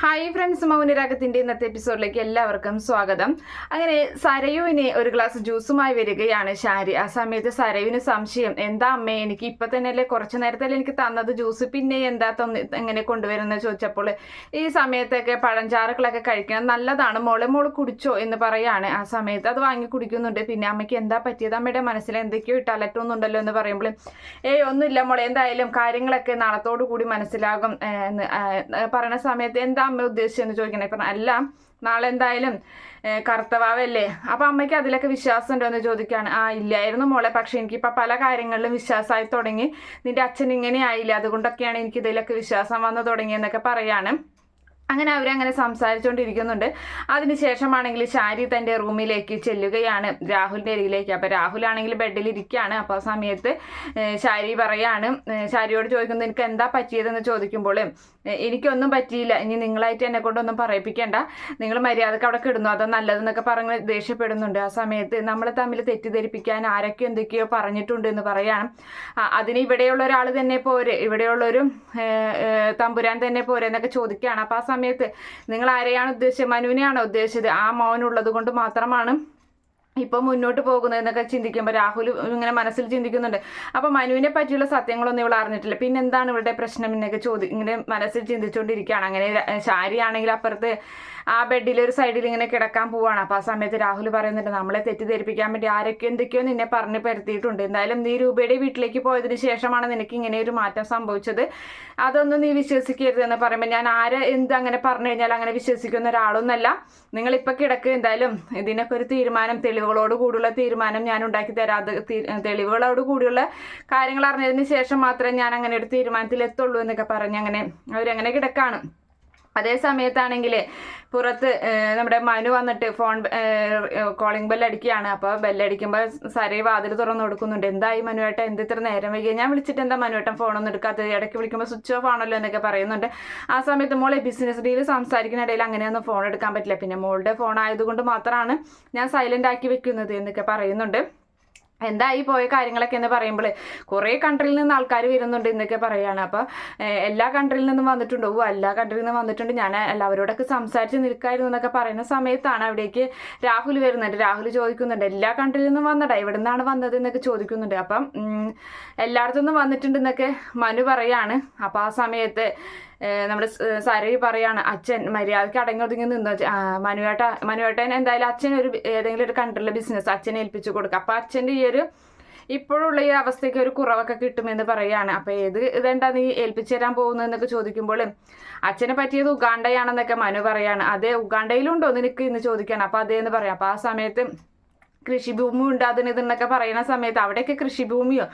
Hi friends മൗനരാഗത്തിന്റെ ഇന്നത്തെ എപ്പിസോഡിലേക്ക് എല്ലാവർക്കും സ്വാഗതം. അങ്ങനെ സരയുവിന് ഒരു ഗ്ലാസ് ജ്യൂസുമായി വരികയാണ് ഷാരി ആ സമയത്ത് സരയുവിന് സംശയം എന്താ അമ്മേ എനിക്ക് ഇപ്പൊ തന്നെയല്ലേ കുറച്ചു നേരത്തല്ലേ എനിക്ക് തന്നത് ജ്യൂസ് പിന്നെ എന്താ തന്നി എങ്ങനെ കൊണ്ടുവരുന്നത് ചോദിച്ചപ്പോൾ ഈ സമയത്തൊക്കെ പഴഞ്ചാറുകളൊക്കെ കഴിക്കണം നല്ലതാണ്. മോളെ മോൾ കുടിച്ചോ? എന്ന് പറയാണ്. ആ സമയത്ത് അത് വാങ്ങി കുടിക്കുന്നുണ്ട്. പിന്നെ അമ്മയ്ക്ക് എന്താ പറ്റിയത്? അമ്മയുടെ മനസ്സിൽ എന്തൊക്കെയോ ഇട്ടലറ്റൊന്നുണ്ടല്ലോ എന്ന് പറയുമ്പോൾ ഏയ് ഒന്നുമില്ല മോളെ. എന്തായാലും കാര്യങ്ങളൊക്കെ നാളത്തോടു കൂടി മനസ്സിലാകും എന്ന് പറയുന്ന സമയത്ത് എന്താ അമ്മ ഉദ്ദേശിച്ചെന്ന് ചോദിക്കണേ. പറഞ്ഞു അല്ല നാളെ എന്തായാലും കറുത്തവാവല്ലേ? അപ്പൊ അമ്മയ്ക്ക് അതിലൊക്കെ വിശ്വാസം ഉണ്ടോ എന്ന് ചോദിക്കുകയാണ് ആ ഇല്ലായിരുന്നു മോളെ പക്ഷെ എനിക്കിപ്പോ പല കാര്യങ്ങളിലും വിശ്വാസമായി തുടങ്ങി. നിന്റെ അച്ഛൻ ഇങ്ങനെ ആയില്ല അതുകൊണ്ടൊക്കെയാണ് എനിക്ക് ഇതിലൊക്കെ വിശ്വാസം വന്നു തുടങ്ങിയെന്നൊക്കെ പറയാണ്. അങ്ങനെ അവരങ്ങനെ സംസാരിച്ചുകൊണ്ടിരിക്കുന്നുണ്ട് അതിനുശേഷമാണെങ്കിൽ ശാരി തന്റെ റൂമിലേക്ക് ചെല്ലുകയാണ്. രാഹുലിന്റെ അരികിലേക്ക്. അപ്പോൾ രാഹുലാണെങ്കിൽ ബെഡിൽ ഇരിക്കുകയാണ് അപ്പോൾ ആ സമയത്ത് ശാരി പറയാണ് ശാരിയോട് ചോദിക്കുന്നത് എനിക്ക് എന്താ പറ്റിയതെന്ന് ചോദിക്കുമ്പോൾ എനിക്കൊന്നും പറ്റിയില്ല. ഇനി നിങ്ങളായിട്ട് എന്നെ കൊണ്ടൊന്നും പറയിപ്പിക്കേണ്ട. നിങ്ങൾ മര്യാദയ്ക്ക് അവിടെ കിടുന്നു. അതോ നല്ലതെന്നൊക്കെ പറഞ്ഞ് ദേഷ്യപ്പെടുന്നുണ്ട്. ആ സമയത്ത് നമ്മളെ തമ്മിൽ തെറ്റിദ്ധരിപ്പിക്കാൻ ആരൊക്കെ എന്തൊക്കെയോ പറഞ്ഞിട്ടുണ്ട് എന്ന് പറയാണ്. അതിന് ഇവിടെയുള്ള ഒരാൾ തന്നെ പോരെ. ഇവിടെയുള്ളൊരു തമ്പുരാൻ തന്നെ പോരെ എന്നൊക്കെ ചോദിക്കുകയാണ്. അപ്പോൾ ആ സമയത്ത് നിങ്ങൾ ആരെയാണ് ഉദ്ദേശിച്ചത്? മനുവിനെയാണോ ഉദ്ദേശിച്ചത്? ആ മോനുള്ളത് കൊണ്ട് മാത്രമാണ് ഇപ്പം മുന്നോട്ട് പോകുന്നത് എന്നൊക്കെ ചിന്തിക്കുമ്പോൾ രാഹുൽ ഇങ്ങനെ മനസ്സിൽ ചിന്തിക്കുന്നുണ്ട്. അപ്പോൾ മനുവിനെ പറ്റിയുള്ള സത്യങ്ങളൊന്നും ഇവൾ അറിഞ്ഞിട്ടില്ല. പിന്നെ എന്താണ് ഇവളുടെ പ്രശ്നം എന്നൊക്കെ ചോദി ഇങ്ങനെ മനസ്സിൽ ചിന്തിച്ചുകൊണ്ടിരിക്കുകയാണ് അങ്ങനെ ശാരിയാണെങ്കിൽ ശാരി അപ്പുറത്ത് ആ ബെഡിൽ ഒരു സൈഡിൽ ഇങ്ങനെ കിടക്കാൻ പോവാണ്. അപ്പൊ ആ സമയത്ത് രാഹുൽ പറയുന്നുണ്ട് നമ്മളെ തെറ്റിദ്ധരിപ്പിക്കാൻ വേണ്ടി ആരൊക്കെ എന്തൊക്കെയോ നിന്നെ പറഞ്ഞു പരത്തിയിട്ടുണ്ട്. എന്തായാലും നീ രൂപയുടെ വീട്ടിലേക്ക് പോയതിന് ശേഷമാണ് നിനക്ക് ഇങ്ങനെ ഒരു മാറ്റം സംഭവിച്ചത്. അതൊന്നും നീ വിശ്വസിക്കരുത് എന്ന് പറയുമ്പോൾ ഞാൻ ആരെ എന്ത് അങ്ങനെ പറഞ്ഞു കഴിഞ്ഞാൽ അങ്ങനെ വിശ്വസിക്കുന്ന ഒരാളൊന്നല്ല. നിങ്ങൾ ഇപ്പൊ കിടക്ക് എന്തായാലും ഇതിനൊക്കെ ഒരു തീരുമാനം തെളിവുകളോട് കൂടിയുള്ള തീരുമാനം ഞാൻ ഉണ്ടാക്കി തരാം. തെളിവുകളോട് കൂടിയുള്ള കാര്യങ്ങൾ അറിഞ്ഞതിന് ശേഷം മാത്രമേ ഞാൻ അങ്ങനെ ഒരു തീരുമാനത്തിൽ എത്തുള്ളൂ എന്നൊക്കെ പറഞ്ഞ് അങ്ങനെ അവരങ്ങനെ കിടക്കാണ്. അതേ സമയത്താണെങ്കിൽ പുറത്ത് നമ്മുടെ മനു വന്നിട്ട് ഫോൺ കോളിംഗ് ബെൽ അടിക്കുകയാണ്. അപ്പോൾ ബെല്ലടിക്കുമ്പോൾ സരേ വാതിൽ തുറന്നു കൊടുക്കുന്നുണ്ട്. എന്തായി മനുവേട്ടൻ എന്ത് ഇത്ര നേരം വൈകി ഞാൻ വിളിച്ചിട്ട് എന്താ മനുവേട്ടൻ ഫോണൊന്നും എടുക്കാത്തത്? ഇടയ്ക്ക് വിളിക്കുമ്പോൾ സ്വിച്ച് ഓഫ് ആണല്ലോ എന്നൊക്കെ പറയുന്നുണ്ട്. ആ സമയത്ത് മോളെ ബിസിനസ് ഡീൽ സംസാരിക്കുന്ന ഇടയിൽ അങ്ങനെയൊന്നും ഫോൺ എടുക്കാൻ പറ്റില്ല. പിന്നെ മോളുടെ ഫോൺ ആയതുകൊണ്ട് മാത്രമാണ് ഞാൻ സൈലന്റ് ആക്കി വെക്കുന്നത് എന്നൊക്കെ പറയുന്നുണ്ട്. എന്തായി പോയ കാര്യങ്ങളൊക്കെ എന്ന് പറയുമ്പോൾ കുറേ കൺട്രിയിൽ നിന്ന് ആൾക്കാർ വരുന്നുണ്ട് എന്നൊക്കെ പറയുകയാണ് അപ്പോൾ എല്ലാ കൺട്രിയിൽ നിന്നും വന്നിട്ടുണ്ട്? ഓ എല്ലാ കൺട്രിയിൽ നിന്നും വന്നിട്ടുണ്ട്. ഞാൻ എല്ലാവരോടൊക്കെ സംസാരിച്ച് നിൽക്കായിരുന്നു എന്നൊക്കെ പറയുന്ന സമയത്താണ് അവിടേക്ക് രാഹുൽ വരുന്നുണ്ട് രാഹുൽ ചോദിക്കുന്നുണ്ട് എല്ലാ കൺട്രിയിൽ നിന്നും വന്നടാ ഇവിടെ നിന്നാണ് വന്നത്? എന്നൊക്കെ ചോദിക്കുന്നുണ്ട്. അപ്പം എല്ലായിടത്തുനിന്നും എല്ലായിടത്തു നിന്നും വന്നിട്ടുണ്ടെന്നൊക്കെ മനു പറയാണ്. അപ്പോൾ ആ സമയത്ത് നമ്മുടെ സരവി പറയാണ് അച്ഛൻ മര്യാദയ്ക്ക് അടങ്ങി ഒതുങ്ങി നിന്നു മനുവേട്ട മനുവേട്ടൻ എന്തായാലും അച്ഛൻ ഒരു ഏതെങ്കിലും ഒരു കൺട്രിയിലെ ബിസിനസ് അച്ഛനെ ഏൽപ്പിച്ചു കൊടുക്കുക അപ്പം അച്ഛന്റെ ഈ ഒരു ഇപ്പോഴുള്ള ഈ അവസ്ഥയ്ക്ക് ഒരു കുറവൊക്കെ കിട്ടുമെന്ന് പറയാണ്. അപ്പം ഏത് ഇതെന്താ നീ ഏൽപ്പിച്ചു തരാൻ പോകുന്നതെന്നൊക്കെ ചോദിക്കുമ്പോൾ അച്ഛനെ പറ്റിയത് ഉഗാണ്ടയാണെന്നൊക്കെ മനു പറയാണ്. അതെ ഉഗാണ്ടയിലുണ്ടോ? നിനക്ക് ഇന്ന് ചോദിക്കാൻ. അപ്പം അതേന്ന് പറയാം. അപ്പം ആ സമയത്ത് കൃഷിഭൂമി ഉണ്ട് അതിന് ഇതെന്നൊക്കെ പറയുന്ന സമയത്ത് അവിടെയൊക്കെ കൃഷിഭൂമിയോ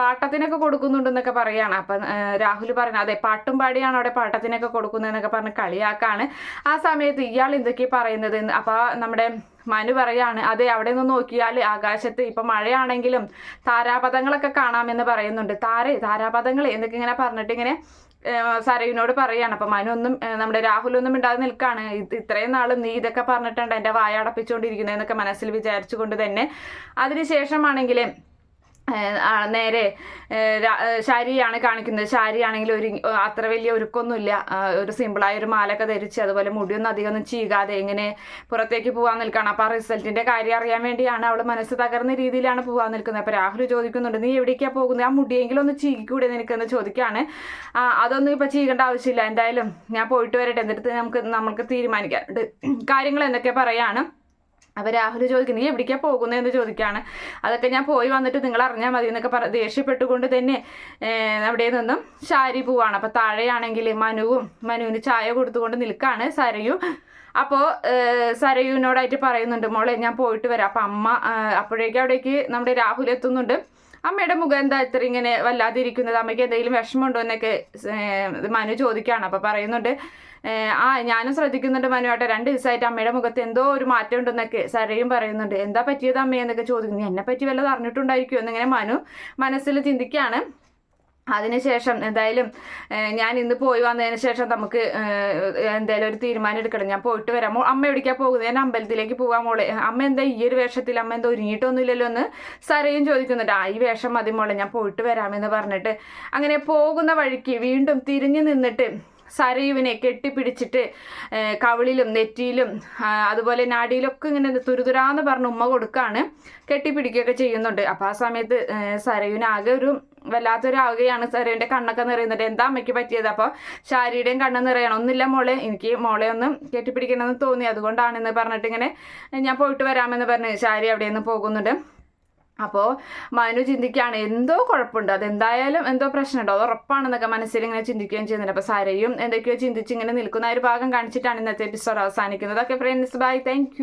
പാട്ടത്തിനൊക്കെ കൊടുക്കുന്നുണ്ടെന്നൊക്കെ പറയാണ്. അപ്പം രാഹുൽ പറയുന്നത് അതെ പാട്ടും പാടിയാണ് അവിടെ പാട്ടത്തിനൊക്കെ കൊടുക്കുന്നതെന്നൊക്കെ പറഞ്ഞ് കളിയാക്കാണ് ആ സമയത്ത് ഇയാൾ എന്തൊക്കെ പറയുന്നത് അപ്പൊ അപ്പോൾ നമ്മുടെ മനു പറയാണ് അതെ അവിടെ നിന്ന് നോക്കിയാൽ ആകാശത്ത് ഇപ്പം മഴയാണെങ്കിലും താരാപഥങ്ങളൊക്കെ കാണാമെന്ന് പറയുന്നുണ്ട്. താരേ താരാപഥങ്ങൾ എന്നൊക്കെ ഇങ്ങനെ പറഞ്ഞിട്ട് ഇങ്ങനെ ഏഹ് സരയുവിനോട് പറയാണ്. അപ്പം മനൊന്നും നമ്മുടെ രാഹുൽ ഒന്നും മിണ്ടാതെ നിൽക്കാണ്. ഇത് ഇത്രയും നാളും നീ ഇതൊക്കെ പറഞ്ഞിട്ടുണ്ട് എന്റെ വായ അടപ്പിച്ചുകൊണ്ടിരിക്കുന്നതെന്നൊക്കെ മനസ്സിൽ വിചാരിച്ചുകൊണ്ട് തന്നെ അതിനുശേഷമാണെങ്കിൽ നേരെ ശാരിയാണ് കാണിക്കുന്നത്. ശാരിയാണെങ്കിൽ ഒരു അത്ര വലിയ ഒരുക്കൊന്നുമില്ല ഒരു സിമ്പിളായ ഒരു മാലൊക്കെ ധരിച്ച് അതുപോലെ മുടിയൊന്നും അധികം ഒന്നും ചീകാതെ ഇങ്ങനെ പുറത്തേക്ക് പോകാൻ നിൽക്കണം അപ്പോൾ ആ റിസൾട്ടിന്റെ കാര്യം അറിയാൻ വേണ്ടിയാണ് അവൾ മനസ്സ് തകർന്ന രീതിയിലാണ് പോകാൻ നിൽക്കുന്നത്. അപ്പോൾ രാഹുൽ ചോദിക്കുന്നുണ്ട് നീ എവിടേക്കാണ് പോകുന്നത്? ആ മുടിയെങ്കിലും ഒന്ന് ചീകിക്കൂടെ നിനക്കെന്ന് ചോദിക്കുകയാണ്. അതൊന്നും ഇപ്പോൾ ചീകേണ്ട ആവശ്യമില്ല. എന്തായാലും ഞാൻ പോയിട്ട് വരട്ടെ. എന്നിട്ട് നമുക്ക് നമ്മൾക്ക് തീരുമാനിക്കാം. കാര്യങ്ങൾ എന്തൊക്കെ പറയാണ്. അപ്പോൾ രാഹുൽ ചോദിക്കുന്നു നീ എവിടേക്കാണ് പോകുന്നതെന്ന് ചോദിക്കുകയാണ് അതൊക്കെ ഞാൻ പോയി വന്നിട്ട് നിങ്ങൾ അറിഞ്ഞാൽ മതി എന്നൊക്കെ പറ ദേഷ്യപ്പെട്ടുകൊണ്ട് തന്നെ അവിടെ നിന്നും ശാരി പോവാണ്. അപ്പോൾ താഴെയാണെങ്കിൽ മനുവും മനുവിന് ചായ കൊടുത്തുകൊണ്ട് നിൽക്കുകയാണ് സരയു. അപ്പോൾ സരയുവിനോടായിട്ട് പറയുന്നുണ്ട് മോളെ ഞാൻ പോയിട്ട് വരാം. അപ്പം അമ്മ അപ്പോഴേക്കും അവിടേക്ക് നമ്മുടെ രാഹുൽ എത്തുന്നുണ്ട്. അമ്മയുടെ മുഖം എന്താ ഇത്ര ഇങ്ങനെ വല്ലാതെ ഇരിക്കുന്നത് അമ്മയ്ക്ക് എന്തെങ്കിലും വിഷമമുണ്ടോ എന്നൊക്കെ മനു ചോദിക്കുകയാണ്. അപ്പോൾ പറയുന്നുണ്ട് ആ ഞാനും ശ്രദ്ധിക്കുന്നുണ്ട് മനുവാട്ടെ രണ്ട് ദിവസമായിട്ട് അമ്മയുടെ മുഖത്ത് എന്തോ ഒരു മാറ്റം ഉണ്ടെന്നൊക്കെ സരയും പറയുന്നുണ്ട്. എന്താ പറ്റിയത് അമ്മയെന്നൊക്കെ ചോദിക്കുന്നു. എന്നെ പറ്റി വല്ലതും അറിഞ്ഞിട്ടുണ്ടായിരിക്കുമോ എന്നിങ്ങനെ മനു മനസ്സിൽ ചിന്തിക്കുകയാണ്. അതിനുശേഷം എന്തായാലും ഞാൻ ഇന്ന് പോയി വന്നതിന് ശേഷം നമുക്ക് എന്തായാലും ഒരു തീരുമാനം എടുക്കണം. ഞാൻ പോയിട്ട് വരാം. അമ്മ എവിടേക്കാ പോകുന്നത്? ഞാൻ അമ്പലത്തിലേക്ക് പോകാൻ മോളെ. അമ്മ എന്താ ഈ ഒരു വേഷത്തിൽ? അമ്മ എന്താ ഒരുങ്ങിയിട്ടൊന്നുമില്ലല്ലോ എന്ന് സരയും ചോദിക്കുന്നുണ്ട്. ആ ഈ വേഷം മതി മോളെ ഞാൻ പോയിട്ട് വരാമെന്ന് പറഞ്ഞിട്ട് അങ്ങനെ പോകുന്ന വഴിക്ക് വീണ്ടും തിരിഞ്ഞു നിന്നിട്ട് സരയുവിനെ കെട്ടിപ്പിടിച്ചിട്ട് കവിളിലും നെറ്റിയിലും അതുപോലെ നാടിയിലൊക്കെ ഇങ്ങനെ തുരുതുരാന്ന് പറഞ്ഞ് ഉമ്മ കൊടുക്കാണ് കെട്ടിപ്പിടിക്കുകയൊക്കെ ചെയ്യുന്നുണ്ട്. അപ്പോൾ ആ സമയത്ത് സരയുവിനാകെ ഒരു വല്ലാത്തൊരാവുകയാണ് സരയുവിന്റെ കണ്ണൊക്കെ നിറയുന്നുണ്ട് എന്താ അമ്മയ്ക്ക് പറ്റിയത്? അപ്പോൾ ശാരിയുടെയും കണ്ണ് നിറയണം. ഒന്നില്ല മോളെ. എനിക്ക് മോളെ ഒന്ന് കെട്ടിപ്പിടിക്കണമെന്ന് തോന്നി. അതുകൊണ്ടാണെന്ന് പറഞ്ഞിട്ട് ഇങ്ങനെ ഞാൻ പോയിട്ട് വരാമെന്ന് പറഞ്ഞ് ശാരി അവിടെ നിന്ന് പോകുന്നുണ്ട്. അപ്പോൾ മനു ചിന്തിക്കുകയാണ് എന്തോ കുഴപ്പമുണ്ട്. അതെന്തായാലും എന്തോ പ്രശ്നമുണ്ടോ. അത് ഉറപ്പാണെന്നൊക്കെ മനസ്സിൽ ഇങ്ങനെ ചിന്തിക്കുകയും ചെയ്യുന്നുണ്ട്. അപ്പോൾ സാരയും എന്തൊക്കെയോ ചിന്തിച്ച് ഇങ്ങനെ നിൽക്കുന്ന ഒരു ഭാഗം കാണിച്ചിട്ടാണ് ഇന്നത്തെ എപ്പിസോഡ് അവസാനിക്കുന്നത്. Okay friends bye thank